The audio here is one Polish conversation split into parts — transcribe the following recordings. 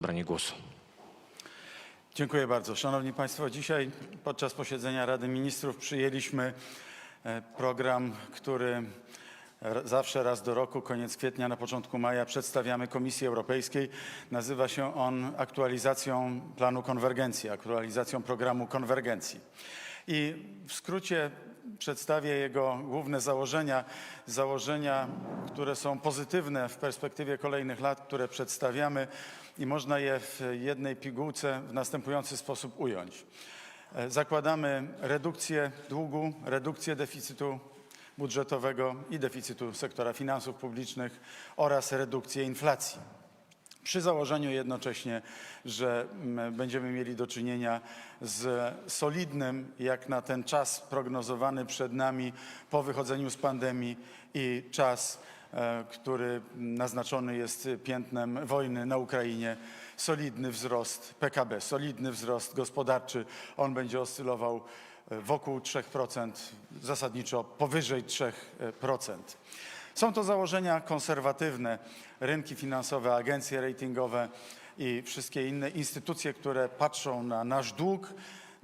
zabranie głosu. Dziękuję bardzo. Szanowni Państwo, dzisiaj podczas posiedzenia Rady Ministrów przyjęliśmy e, program, który zawsze raz do roku, koniec kwietnia, na początku maja przedstawiamy Komisji Europejskiej. Nazywa się on aktualizacją planu konwergencji, aktualizacją programu konwergencji. I w skrócie przedstawię jego główne założenia, założenia, które są pozytywne w perspektywie kolejnych lat, które przedstawiamy i można je w jednej pigułce w następujący sposób ująć. E, Zakładamy redukcję długu, redukcję deficytu budżetowego i deficytu sektora finansów publicznych oraz redukcję inflacji przy założeniu jednocześnie, że mm, będziemy mieli do czynienia z solidnym, jak na ten czas prognozowany przed nami po wychodzeniu z pandemii i czas, który naznaczony jest piętnem wojny na Ukrainie, solidny wzrost PKB, solidny wzrost gospodarczy. On będzie oscylował e, wokół 3%, zasadniczo powyżej 3%. Są to założenia konserwatywne. Rynki finansowe, agencje ratingowe i wszystkie inne instytucje, które patrzą na nasz dług,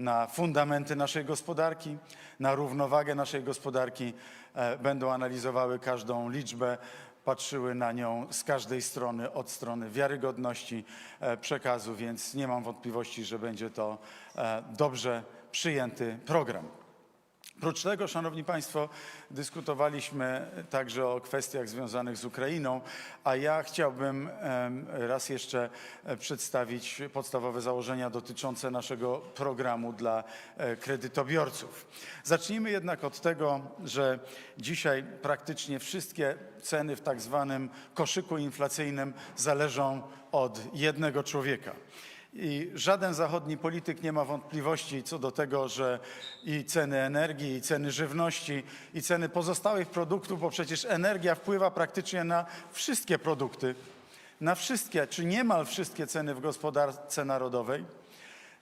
na fundamenty naszej gospodarki, na równowagę naszej gospodarki, e, będą analizowały każdą liczbę, patrzyły na nią z każdej strony, od strony wiarygodności e, przekazu, więc nie mam wątpliwości, że będzie to e, dobrze przyjęty program. Oprócz tego, Szanowni Państwo, dyskutowaliśmy także o kwestiach związanych z Ukrainą, a ja chciałbym raz jeszcze e, przedstawić podstawowe założenia dotyczące naszego programu dla e, kredytobiorców. Zacznijmy jednak od tego, że dzisiaj praktycznie wszystkie ceny w tak zwanym koszyku inflacyjnym zależą od jednego człowieka. I żaden zachodni polityk nie ma wątpliwości co do tego, że i ceny energii, i ceny żywności, i ceny pozostałych produktów, bo przecież energia wpływa praktycznie na wszystkie produkty, na wszystkie, czy niemal wszystkie ceny w gospodarce narodowej,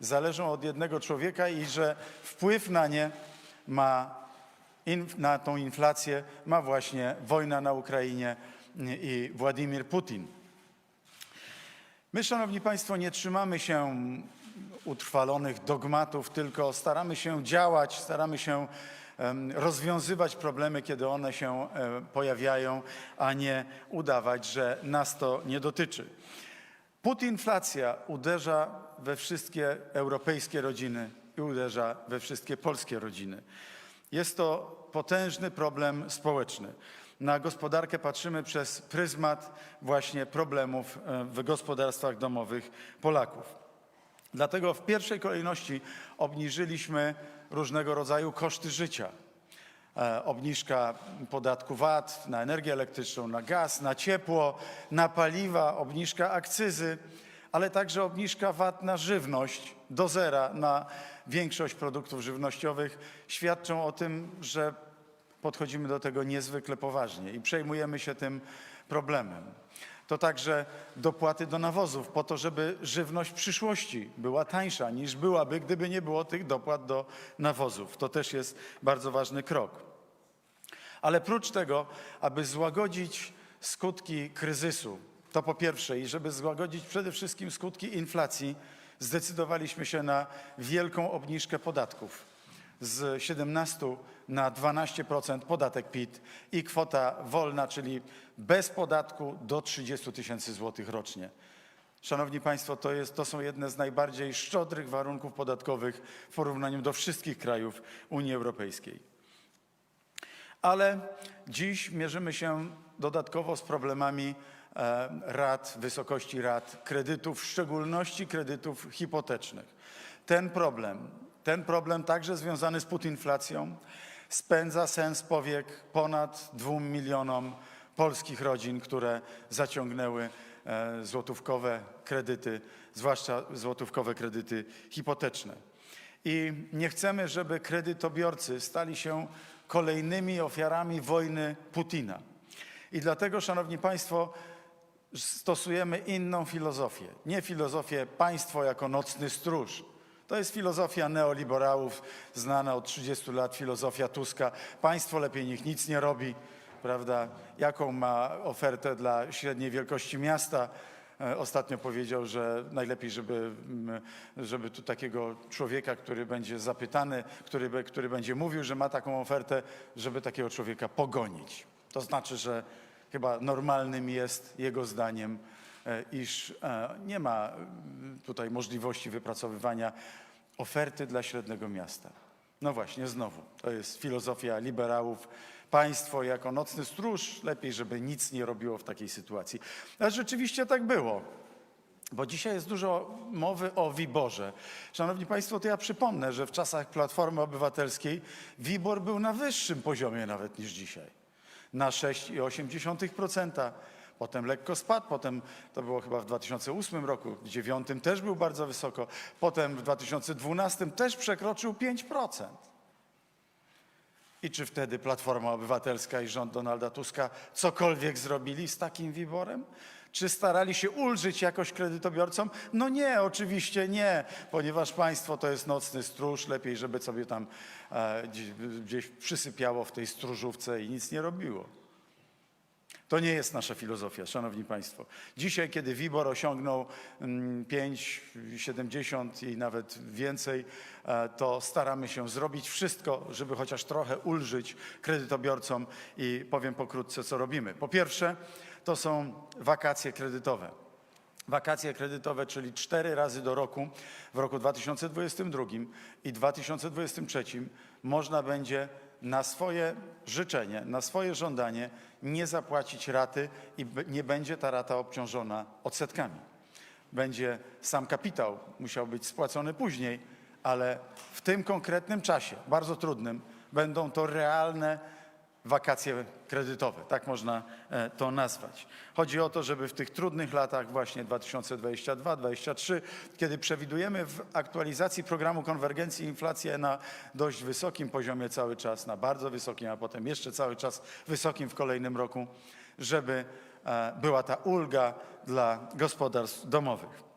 zależą od jednego człowieka i że wpływ na nie ma, na tą inflację ma właśnie wojna na Ukrainie i Władimir Putin. My, Szanowni Państwo, nie trzymamy się utrwalonych dogmatów, tylko staramy się działać, staramy się rozwiązywać problemy, kiedy one się e, pojawiają, a nie udawać, że nas to nie dotyczy. Putinflacja uderza we wszystkie europejskie rodziny i uderza we wszystkie polskie rodziny. Jest to potężny problem społeczny. Na gospodarkę patrzymy przez pryzmat właśnie problemów e, w gospodarstwach domowych Polaków. Dlatego w pierwszej kolejności obniżyliśmy różnego rodzaju koszty życia. E, Obniżka podatku VAT na energię elektryczną, na gaz, na ciepło, na paliwa, obniżka akcyzy, ale także obniżka VAT na żywność do zera na większość produktów żywnościowych świadczą o tym, że podchodzimy do tego niezwykle poważnie i przejmujemy się tym problemem. To także dopłaty do nawozów, po to, żeby żywność przyszłości była tańsza niż byłaby, gdyby nie było tych dopłat do nawozów. To też jest bardzo ważny krok. Ale prócz tego, aby złagodzić skutki kryzysu, to po pierwsze, i żeby złagodzić przede wszystkim skutki inflacji, zdecydowaliśmy się na wielką obniżkę podatków z 17 na 12% podatek PIT i kwota wolna, czyli bez podatku do 30 tysięcy złotych rocznie. Szanowni Państwo, to, jest, to są jedne z najbardziej szczodrych warunków podatkowych w porównaniu do wszystkich krajów Unii Europejskiej. Ale dziś mierzymy się dodatkowo z problemami e, rat, wysokości rat kredytów, w szczególności kredytów hipotecznych. Ten problem, ten problem także związany z putinflacją spędza sens powiek ponad dwóm milionom polskich rodzin, które zaciągnęły e, złotówkowe kredyty, zwłaszcza złotówkowe kredyty hipoteczne. I nie chcemy, żeby kredytobiorcy stali się kolejnymi ofiarami wojny Putina. I dlatego, Szanowni Państwo, stosujemy inną filozofię. Nie filozofię państwo jako nocny stróż. To jest filozofia neoliberałów, znana od 30 lat, filozofia Tuska. Państwo lepiej niech nic nie robi, prawda? Jaką ma ofertę dla średniej wielkości miasta? e, ostatnio powiedział, że najlepiej, żeby, mm, żeby tu takiego człowieka, który będzie zapytany, który, który będzie mówił, że ma taką ofertę, żeby takiego człowieka pogonić. To znaczy, że chyba normalnym jest jego zdaniem, iż e, nie ma mm, tutaj możliwości wypracowywania oferty dla średniego miasta. No właśnie, znowu, to jest filozofia liberałów. Państwo jako nocny stróż, lepiej, żeby nic nie robiło w takiej sytuacji. A rzeczywiście tak było. Bo dzisiaj jest dużo mowy o WIBORze. Szanowni Państwo, to ja przypomnę, że w czasach Platformy Obywatelskiej WIBOR był na wyższym poziomie nawet niż dzisiaj. Na 6,8%. Potem lekko spadł, potem to było chyba w 2008 roku, w 2009 też był bardzo wysoko, potem w 2012 też przekroczył 5%. I czy wtedy Platforma Obywatelska i rząd Donalda Tuska cokolwiek zrobili z takim wiborem? Czy starali się ulżyć jakoś kredytobiorcom? No nie, oczywiście nie, ponieważ państwo to jest nocny stróż, lepiej, żeby sobie tam e, gdzieś przysypiało w tej stróżówce i nic nie robiło. To nie jest nasza filozofia, szanowni państwo. Dzisiaj, kiedy WIBOR osiągnął mm, 5,70 i nawet więcej, e, to staramy się zrobić wszystko, żeby chociaż trochę ulżyć kredytobiorcom i powiem pokrótce, co robimy. Po pierwsze, to są wakacje kredytowe. Wakacje kredytowe, czyli cztery razy do roku, w roku 2022 i 2023 można będzie na swoje życzenie, na swoje żądanie nie zapłacić raty i nie będzie ta rata obciążona odsetkami. Będzie sam kapitał musiał być spłacony później, ale w tym konkretnym czasie, bardzo trudnym, będą to realne wakacje kredytowe, tak można e, to nazwać. Chodzi o to, żeby w tych trudnych latach właśnie 2022-2023, kiedy przewidujemy w aktualizacji programu konwergencji inflację na dość wysokim poziomie cały czas, na bardzo wysokim, a potem jeszcze cały czas wysokim w kolejnym roku, żeby e, była ta ulga dla gospodarstw domowych.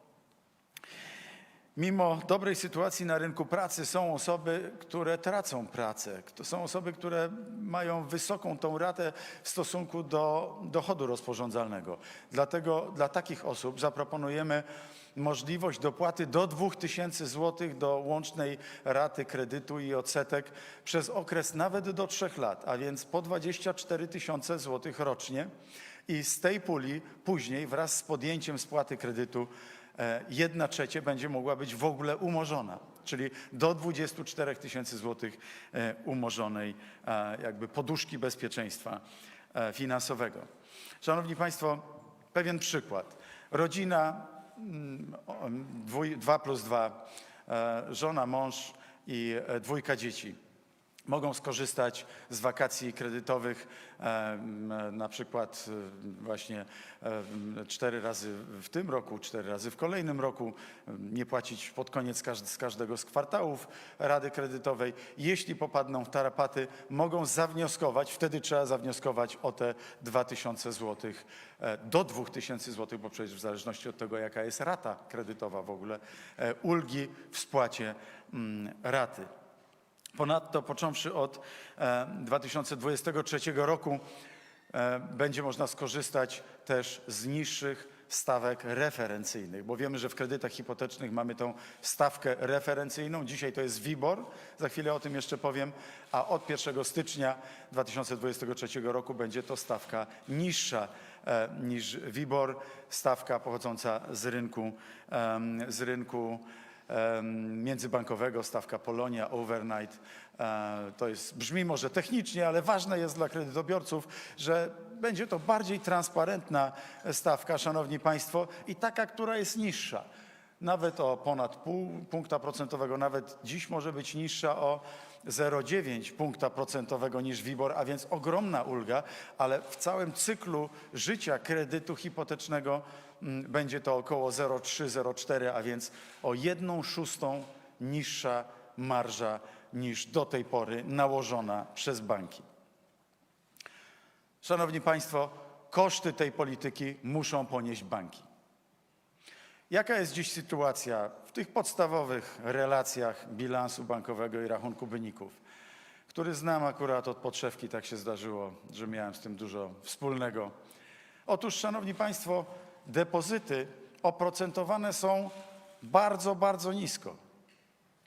Mimo dobrej sytuacji na rynku pracy są osoby, które tracą pracę. To są osoby, które mają wysoką tą ratę w stosunku do dochodu rozporządzalnego. Dlatego dla takich osób zaproponujemy możliwość dopłaty do 2000 zł do łącznej raty kredytu i odsetek przez okres nawet do 3 lat, a więc po 24 tysiące złotych rocznie. I z tej puli później wraz z podjęciem spłaty kredytu jedna trzecia będzie mogła być w ogóle umorzona, czyli do 24 tysięcy złotych e, umorzonej e, jakby poduszki bezpieczeństwa e, finansowego. Szanowni Państwo, pewien przykład. Rodzina mm, o, dwój, dwa plus dwa, e, żona, mąż i e, dwójka dzieci mogą skorzystać z wakacji kredytowych, na przykład e, właśnie cztery razy w tym roku, cztery razy w kolejnym roku, nie płacić pod koniec z każdego z kwartałów rady kredytowej. Jeśli popadną w tarapaty, mogą zawnioskować, wtedy trzeba zawnioskować o te 2000 zł, e, do 2000 zł, bo przecież w zależności od tego, jaka jest rata kredytowa w ogóle, e, ulgi w spłacie mm, raty. Ponadto począwszy od e, 2023 roku e, będzie można skorzystać też z niższych stawek referencyjnych, bo wiemy, że w kredytach hipotecznych mamy tą stawkę referencyjną. Dzisiaj to jest WIBOR, za chwilę o tym jeszcze powiem, a od 1 stycznia 2023 roku będzie to stawka niższa e, niż WIBOR, stawka pochodząca z rynku, z rynku międzybankowego, stawka Polonia, overnight. E, To jest, brzmi może technicznie, ale ważne jest dla kredytobiorców, że będzie to bardziej transparentna stawka, szanowni państwo, i taka, która jest niższa. Nawet o ponad pół punkta procentowego, nawet dziś może być niższa o 0,9 punkta procentowego niż WIBOR, a więc ogromna ulga, ale w całym cyklu życia kredytu hipotecznego mm, będzie to około 0,3-0,4, a więc o jedną szóstą niższa marża niż do tej pory nałożona przez banki. Szanowni Państwo, koszty tej polityki muszą ponieść banki. Jaka jest dziś sytuacja w tych podstawowych relacjach bilansu bankowego i rachunku wyników, który znam akurat od podszewki, tak się zdarzyło, że miałem z tym dużo wspólnego. Otóż, Szanowni Państwo, depozyty oprocentowane są bardzo, bardzo nisko.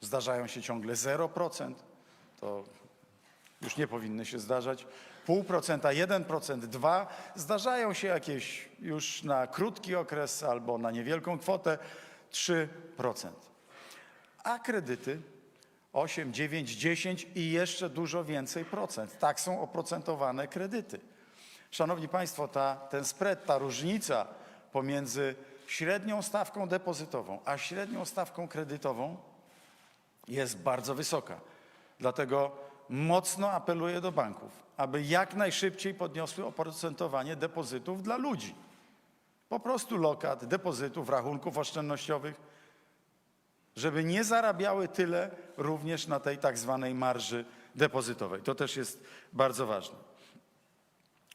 Zdarzają się ciągle 0%, to już nie powinny się zdarzać. 0,5%, 1%, 2%. Zdarzają się jakieś już na krótki okres albo na niewielką kwotę 3%. A kredyty 8, 9, 10 i jeszcze dużo więcej procent. Tak są oprocentowane kredyty. Szanowni Państwo, ta, ten spread, ta różnica pomiędzy średnią stawką depozytową a średnią stawką kredytową jest bardzo wysoka. Dlatego mocno apeluję do banków, aby jak najszybciej podniosły oprocentowanie depozytów dla ludzi. Po prostu lokat, depozytów, rachunków oszczędnościowych, żeby nie zarabiały tyle również na tej tak zwanej marży depozytowej. To też jest bardzo ważne.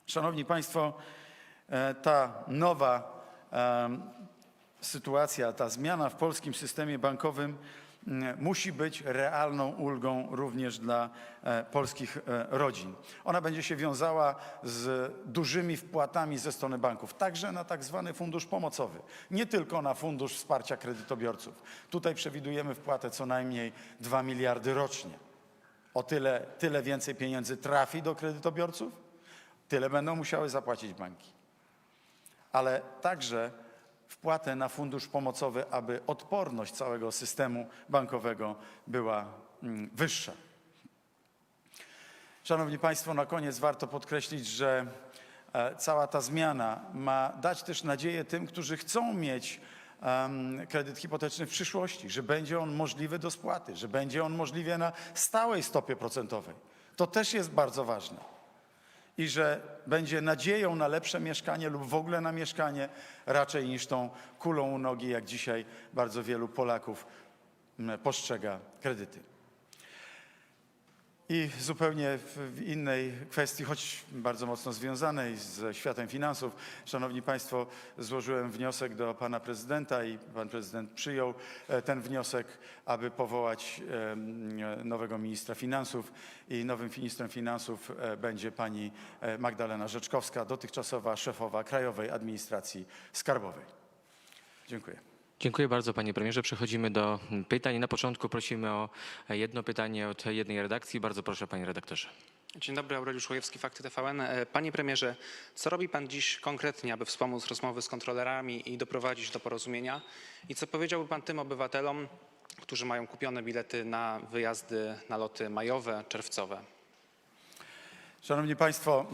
Szanowni Państwo, e, ta nowa sytuacja, ta zmiana w polskim systemie bankowym musi być realną ulgą również dla e, polskich e, rodzin. Ona będzie się wiązała z dużymi wpłatami ze strony banków, także na tak zwany fundusz pomocowy, nie tylko na fundusz wsparcia kredytobiorców. Tutaj przewidujemy wpłatę co najmniej 2 miliardy rocznie. O tyle, tyle więcej pieniędzy trafi do kredytobiorców, tyle będą musiały zapłacić banki. Ale także wpłatę na fundusz pomocowy, aby odporność całego systemu bankowego była mm, wyższa. Szanowni Państwo, na koniec warto podkreślić, że e, cała ta zmiana ma dać też nadzieję tym, którzy chcą mieć kredyt hipoteczny w przyszłości, że będzie on możliwy do spłaty, że będzie on możliwy na stałej stopie procentowej. To też jest bardzo ważne. I że będzie nadzieją na lepsze mieszkanie lub w ogóle na mieszkanie, raczej niż tą kulą u nogi, jak dzisiaj bardzo wielu Polaków mm, postrzega kredyty. I zupełnie w innej kwestii, choć bardzo mocno związanej ze światem finansów, Szanowni Państwo, złożyłem wniosek do Pana Prezydenta i Pan Prezydent przyjął e, ten wniosek, aby powołać nowego ministra finansów i nowym ministrem finansów e, będzie Pani e, Magdalena Rzeczkowska, dotychczasowa szefowa Krajowej Administracji Skarbowej. Dziękuję. Dziękuję bardzo panie premierze. Przechodzimy do pytań. Na początku prosimy o jedno pytanie od jednej redakcji. Bardzo proszę panie redaktorze. Dzień dobry, Aureliusz Łojewski, Fakty TVN. E, Panie premierze, co robi pan dziś konkretnie, aby wspomóc rozmowy z kontrolerami i doprowadzić do porozumienia? I co powiedziałby pan tym obywatelom, którzy mają kupione bilety na wyjazdy, na loty majowe, czerwcowe? Szanowni Państwo,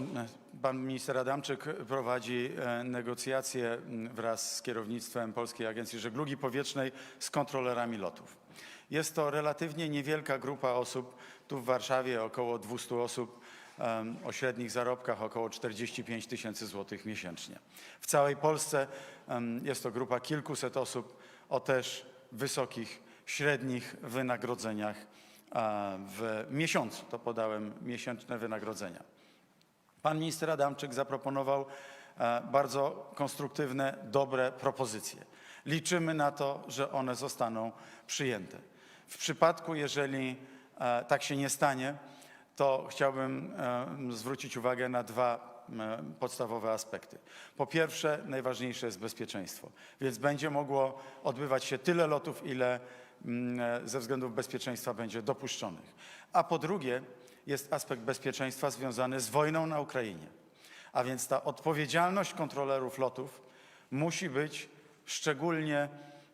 pan minister Adamczyk prowadzi e, negocjacje wraz z kierownictwem Polskiej Agencji Żeglugi Powietrznej z kontrolerami lotów. Jest to relatywnie niewielka grupa osób, tu w Warszawie około 200 osób, o średnich zarobkach około 45 tysięcy złotych miesięcznie. W całej Polsce jest to grupa kilkuset osób o też wysokich, średnich wynagrodzeniach w miesiącu. To podałem miesięczne wynagrodzenia. Pan minister Adamczyk zaproponował e, bardzo konstruktywne, dobre propozycje. Liczymy na to, że one zostaną przyjęte. W przypadku, jeżeli e, tak się nie stanie, to chciałbym e, zwrócić uwagę na dwa podstawowe aspekty. Po pierwsze, najważniejsze jest bezpieczeństwo, więc będzie mogło odbywać się tyle lotów, ile ze względów bezpieczeństwa będzie dopuszczonych. A po drugie, jest aspekt bezpieczeństwa związany z wojną na Ukrainie. A więc ta odpowiedzialność kontrolerów lotów musi być szczególnie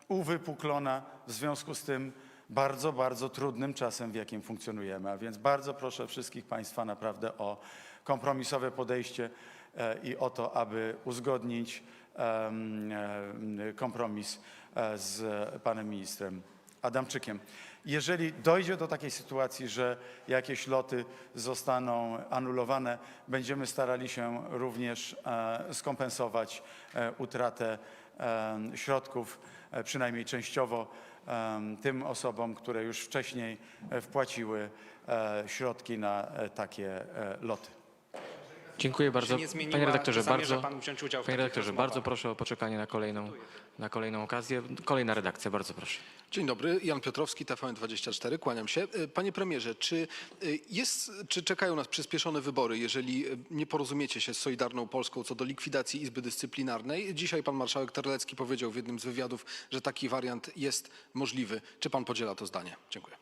uwypuklona w związku z tym bardzo, bardzo trudnym czasem, w jakim funkcjonujemy. A więc bardzo proszę wszystkich Państwa naprawdę o kompromisowe podejście e, i o to, aby uzgodnić e, kompromis e, z panem ministrem Adamczykiem. Jeżeli dojdzie do takiej sytuacji, że jakieś loty zostaną anulowane, będziemy starali się również e, skompensować e, utratę e, środków, przynajmniej częściowo, tym osobom, które już wcześniej wpłaciły środki na takie loty. Dziękuję bardzo. nie zmieniła, Panie redaktorze, bardzo, pan wziąć udział w panie redaktorze, bardzo proszę o poczekanie na kolejną, na kolejną okazję. Kolejna redakcja, bardzo proszę. Dzień dobry, Jan Piotrowski, TVN24, kłaniam się. E, Panie premierze, czy, e, jest, czy czekają nas przyspieszone wybory, jeżeli e, nie porozumiecie się z Solidarną Polską co do likwidacji Izby Dyscyplinarnej? Dzisiaj pan marszałek Terlecki powiedział w jednym z wywiadów, że taki wariant jest możliwy. Czy pan podziela to zdanie? Dziękuję.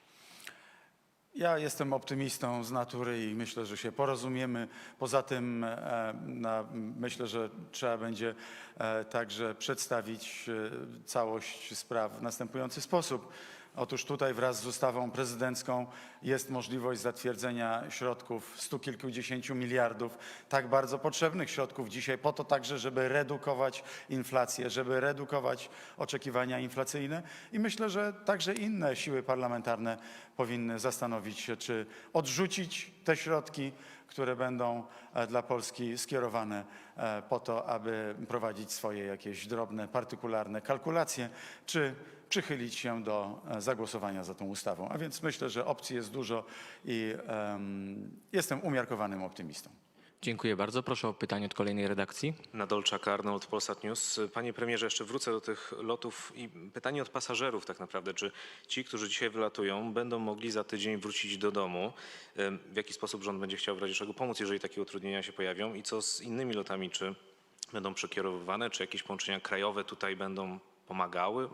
Ja jestem optymistą z natury i myślę, że się porozumiemy. Poza tym e, na, myślę, że trzeba będzie e, także przedstawić e, całość spraw w następujący sposób. Otóż tutaj wraz z ustawą prezydencką jest możliwość zatwierdzenia środków stu kilkudziesięciu miliardów, tak bardzo potrzebnych środków dzisiaj po to także, żeby redukować inflację, żeby redukować oczekiwania inflacyjne. I myślę, że także inne siły parlamentarne powinny zastanowić się, czy odrzucić te środki, które będą e, dla Polski skierowane e, po to, aby prowadzić swoje jakieś drobne, partykularne kalkulacje, czy przychylić się do e, zagłosowania za tą ustawą. A więc myślę, że opcji jest dużo i em, jestem umiarkowanym optymistą. Dziękuję bardzo. Proszę o pytanie od kolejnej redakcji. Nadolczak, Arnold, Polsat News. Panie premierze, jeszcze wrócę do tych lotów i pytanie od pasażerów tak naprawdę. Czy ci, którzy dzisiaj wylatują, będą mogli za tydzień wrócić do domu? W jaki sposób rząd będzie chciał w razie czego pomóc, jeżeli takie utrudnienia się pojawią? I co z innymi lotami? Czy będą przekierowywane? Czy jakieś połączenia krajowe tutaj będą pomagały?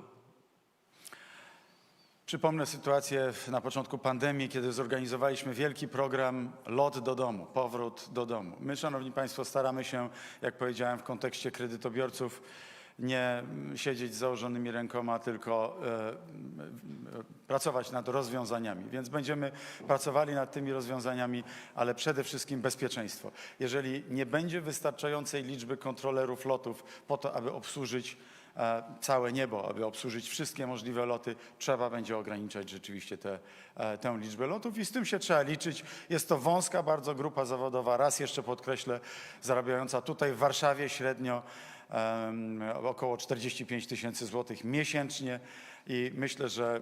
Przypomnę sytuację na początku pandemii, kiedy zorganizowaliśmy wielki program Lot do domu, powrót do domu. My, Szanowni Państwo, staramy się, jak powiedziałem, w kontekście kredytobiorców nie mm, siedzieć z założonymi rękoma, tylko e, m, pracować nad rozwiązaniami. Więc będziemy pracowali nad tymi rozwiązaniami, ale przede wszystkim bezpieczeństwo. Jeżeli nie będzie wystarczającej liczby kontrolerów lotów po to, aby obsłużyć e, całe niebo, aby obsłużyć wszystkie możliwe loty, trzeba będzie ograniczać rzeczywiście te, e, tę liczbę lotów i z tym się trzeba liczyć. Jest to wąska bardzo grupa zawodowa, raz jeszcze podkreślę, zarabiająca tutaj w Warszawie średnio około 45 tysięcy złotych miesięcznie i myślę, że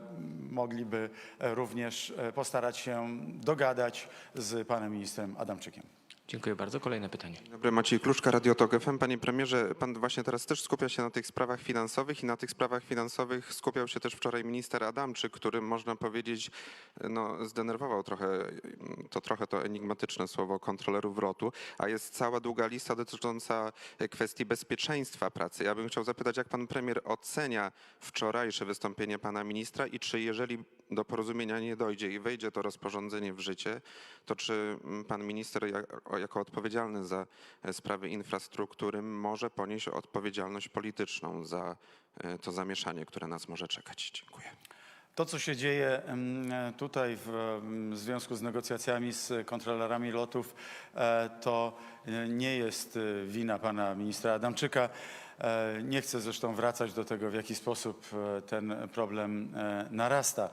mogliby e, również e, postarać się dogadać z panem ministrem Adamczykiem. Dziękuję bardzo. Kolejne pytanie. Dzień Dobry, Maciej Kluczka, Radio Tok FM. Panie premierze, pan właśnie teraz też skupia się na tych sprawach finansowych i na tych sprawach finansowych skupiał się też wczoraj minister Adamczyk, który można powiedzieć, no, zdenerwował trochę, to trochę to enigmatyczne słowo kontrolerów lotu, a jest cała długa lista dotycząca kwestii bezpieczeństwa pracy. Ja bym chciał zapytać, jak pan premier ocenia wczorajsze wystąpienie pana ministra i czy jeżeli do porozumienia nie dojdzie i wejdzie to rozporządzenie w życie, to czy pan minister jako odpowiedzialny za e, sprawy infrastruktury może ponieść odpowiedzialność polityczną za e, to zamieszanie, które nas może czekać? Dziękuję. To, co się dzieje em, tutaj w związku z negocjacjami z kontrolerami lotów, e, to e, nie jest e, wina pana ministra Adamczyka. E, Nie chcę zresztą wracać do tego, w jaki sposób e, ten problem e, narasta.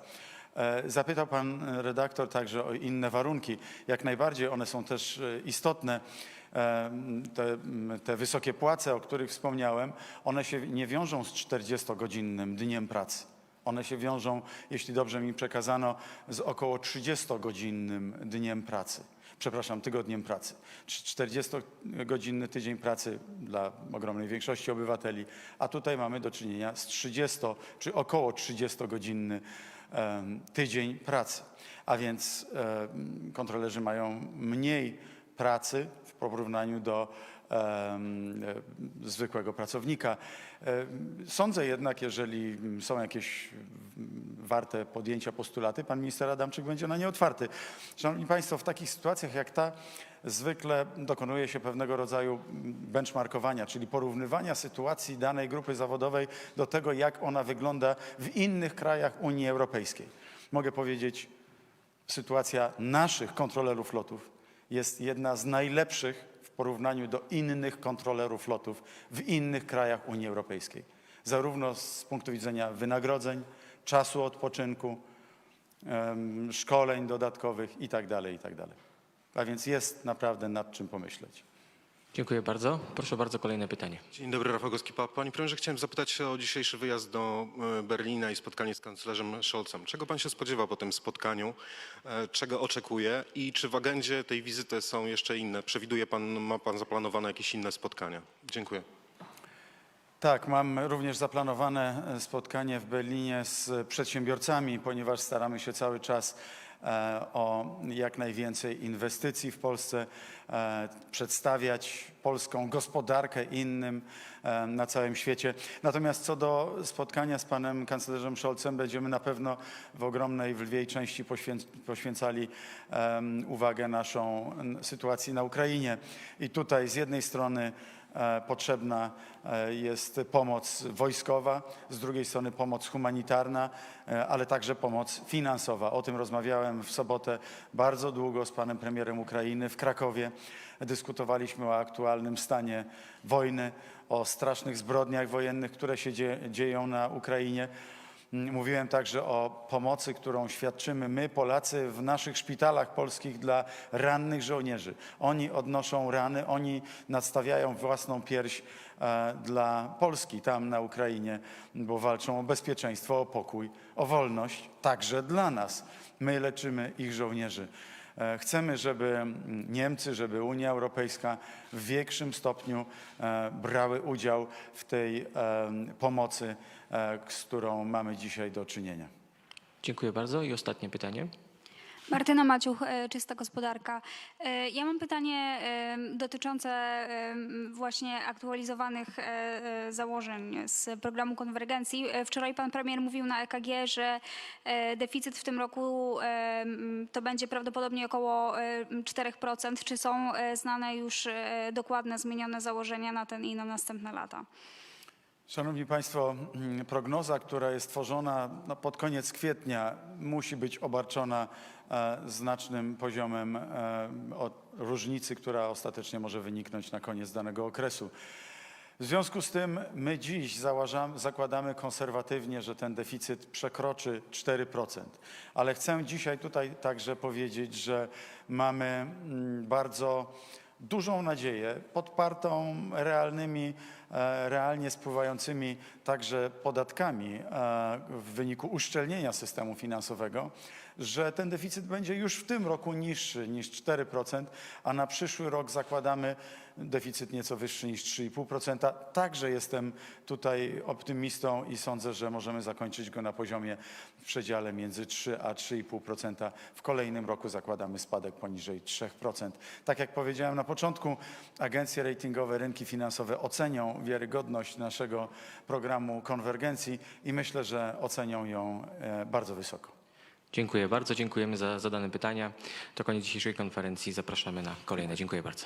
E, Zapytał pan redaktor także o inne warunki. Jak najbardziej one są też e, istotne. E, Te, te wysokie płace, o których wspomniałem, one się nie wiążą z 40-godzinnym dniem pracy. One się wiążą, jeśli dobrze mi przekazano, z około 30-godzinnym dniem pracy. Przepraszam, tygodniem pracy. 40-godzinny tydzień pracy dla ogromnej większości obywateli, a tutaj mamy do czynienia z 30 czy około 30-godzinny em, tydzień pracy. A więc kontrolerzy mają mniej pracy w porównaniu do e, zwykłego pracownika. Em, Sądzę jednak, jeżeli są jakieś warte podjęcia postulaty, pan minister Adamczyk będzie na nie otwarty. Szanowni Państwo, w takich sytuacjach jak ta zwykle dokonuje się pewnego rodzaju benchmarkowania, czyli porównywania sytuacji danej grupy zawodowej do tego, jak ona wygląda w innych krajach Unii Europejskiej. Mogę powiedzieć, sytuacja naszych kontrolerów lotów jest jedna z najlepszych w porównaniu do innych kontrolerów lotów w innych krajach Unii Europejskiej. Zarówno z punktu widzenia wynagrodzeń, czasu odpoczynku, szkoleń dodatkowych itd., itd. A więc jest naprawdę nad czym pomyśleć. Dziękuję bardzo. Proszę bardzo, kolejne pytanie. Dzień dobry, Rafał Goskipa. Panie premierze, chciałem zapytać się o dzisiejszy wyjazd do e, Berlina i spotkanie z kanclerzem Scholzem. Czego pan się spodziewa po tym spotkaniu? E, Czego oczekuje? I czy w agendzie tej wizyty są jeszcze inne? Przewiduje pan, ma pan zaplanowane jakieś inne spotkania? Dziękuję. Tak, mam również zaplanowane e, spotkanie w Berlinie z przedsiębiorcami, ponieważ staramy się cały czas o jak najwięcej inwestycji w Polsce, e, przedstawiać polską gospodarkę innym e, na całym świecie. Natomiast co do spotkania z panem kanclerzem Scholzem, będziemy na pewno w ogromnej, w lwiej części poświęc poświęcali uwagę naszą sytuacji na Ukrainie. I tutaj z jednej strony e, potrzebna e, jest pomoc wojskowa, z drugiej strony pomoc humanitarna, e, ale także pomoc finansowa. O tym rozmawiałem w sobotę bardzo długo z panem premierem Ukrainy w Krakowie. Dyskutowaliśmy o aktualnym stanie wojny, o strasznych zbrodniach wojennych, które się dzie dzieją na Ukrainie. Mówiłem także o pomocy, którą świadczymy my, Polacy, w naszych szpitalach polskich dla rannych żołnierzy. Oni odnoszą rany, oni nadstawiają własną pierś e, dla Polski tam na Ukrainie, bo walczą o bezpieczeństwo, o pokój, o wolność, także dla nas. My leczymy ich żołnierzy. E, Chcemy, żeby mm, Niemcy, żeby Unia Europejska w większym stopniu e, brały udział w tej pomocy, e, z którą mamy dzisiaj do czynienia. Dziękuję bardzo. I ostatnie pytanie. Martyna Maciuch, e, Czysta Gospodarka. E, Ja mam pytanie e, dotyczące właśnie aktualizowanych założeń z programu konwergencji. Wczoraj pan premier mówił na EKG, że deficyt w tym roku to będzie prawdopodobnie około e, 4%. Czy są znane już dokładne, zmienione założenia na ten i na następne lata? Szanowni Państwo, mm, prognoza, która jest tworzona no, pod koniec kwietnia, musi być obarczona e, znacznym poziomem e, różnicy, która ostatecznie może wyniknąć na koniec danego okresu. W związku z tym my dziś zakładamy konserwatywnie, że ten deficyt przekroczy 4%. Ale chcę dzisiaj tutaj także powiedzieć, że mamy mm, bardzo dużą nadzieję, podpartą realnymi, realnie spływającymi także podatkami e, w wyniku uszczelnienia systemu finansowego, że ten deficyt będzie już w tym roku niższy niż 4%, a na przyszły rok zakładamy deficyt nieco wyższy niż 3,5%. Także jestem tutaj optymistą i sądzę, że możemy zakończyć go na poziomie w przedziale między 3 a 3,5%. W kolejnym roku zakładamy spadek poniżej 3%. Tak jak powiedziałem na początku, agencje ratingowe, rynki finansowe ocenią wiarygodność naszego programu konwergencji i myślę, że ocenią ją e, bardzo wysoko. Dziękuję bardzo. Dziękujemy za zadane pytania. To koniec dzisiejszej konferencji. Zapraszamy na kolejne. Dziękuję bardzo.